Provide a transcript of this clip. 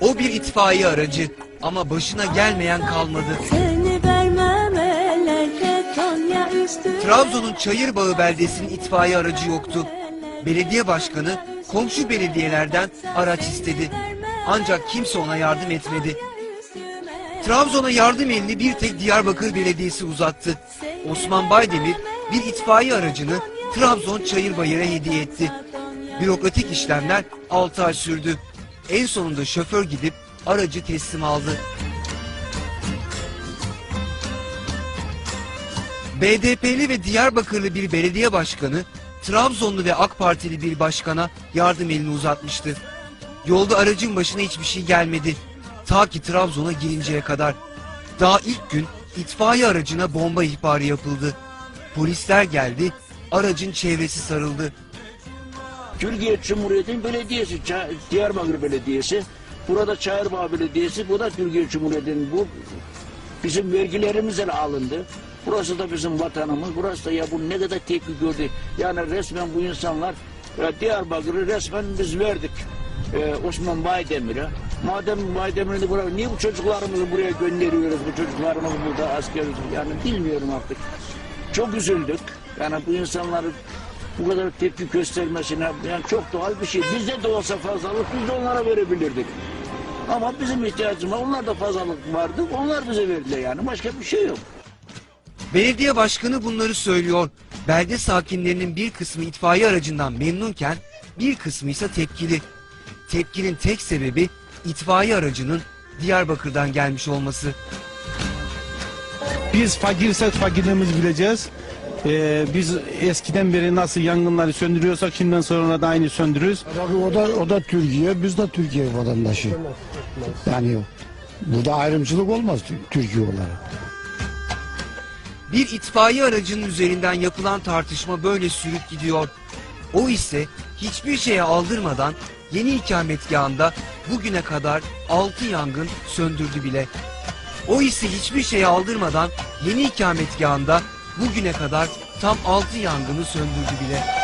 O bir itfaiye aracı ama başına gelmeyen kalmadı. Seni vermem ellerde Tonya üstüne Trabzon'un Çayırbağı beldesinin itfaiye aracı yoktu. Belediye başkanı komşu belediyelerden araç istedi. Ancak kimse ona yardım etmedi. Trabzon'a yardım elini bir tek Diyarbakır Belediyesi uzattı. Osman Baydemir bir itfaiye aracını Trabzon Çayırbayır'a hediye etti. Bürokratik işlemler 6 ay sürdü. En sonunda şoför gidip aracı teslim aldı. BDP'li ve Diyarbakırlı bir belediye başkanı, Trabzonlu ve AK Partili bir başkana yardım elini uzatmıştı. Yolda aracın başına hiçbir şey gelmedi. Ta ki Trabzon'a gelinceye kadar. Daha ilk gün itfaiye aracına bomba ihbarı yapıldı. Polisler geldi, aracın çevresi sarıldı. Türkiye Cumhuriyeti'nin belediyesi, Diyarbakır Belediyesi, burada Çayırbağ Belediyesi, bu da Türkiye Cumhuriyeti'nin bu bizim vergilerimizle alındı. Burası da bizim vatanımız, burası da ya bu ne kadar tepki gördü. Yani resmen bu insanlar Diyarbakır'ı resmen biz verdik e, Osman Baydemir'e. Madem Baydemir'i buraya, niye bu çocuklarımızı buraya gönderiyoruz, bu çocuklarımız burada asker, yani bilmiyorum artık. Çok üzüldük. Yani bu insanların bu kadar tepki göstermesine yani çok doğal bir şey. Bizde de olsa fazlalık biz de onlara verebilirdik. Ama bizim ihtiyacımız var. Onlar da fazlalık vardı. Onlar bize verdiler yani. Başka bir şey yok. Belediye başkanı bunları söylüyor. Belde sakinlerinin bir kısmı itfaiye aracından memnunken bir kısmı ise tepkili. Tepkinin tek sebebi itfaiye aracının Diyarbakır'dan gelmiş olması. Biz fakirsek fakirliğimizi bileceğiz. Ee, biz eskiden beri nasıl yangınları söndürüyorsak şimdiden sonra da aynı söndürürüz. Tabii o da o da Türkiye, biz de Türkiye vatandaşı. Yani burada ayrımcılık olmaz Türkiye olarak. Bir itfaiye aracının üzerinden yapılan tartışma böyle sürüp gidiyor. O ise hiçbir şeye aldırmadan yeni ikametgahında bugüne kadar 6 yangın söndürdü bile. O ise hiçbir şeye aldırmadan yeni ikametgahında bugüne kadar tam 6 yangını söndürdü bile.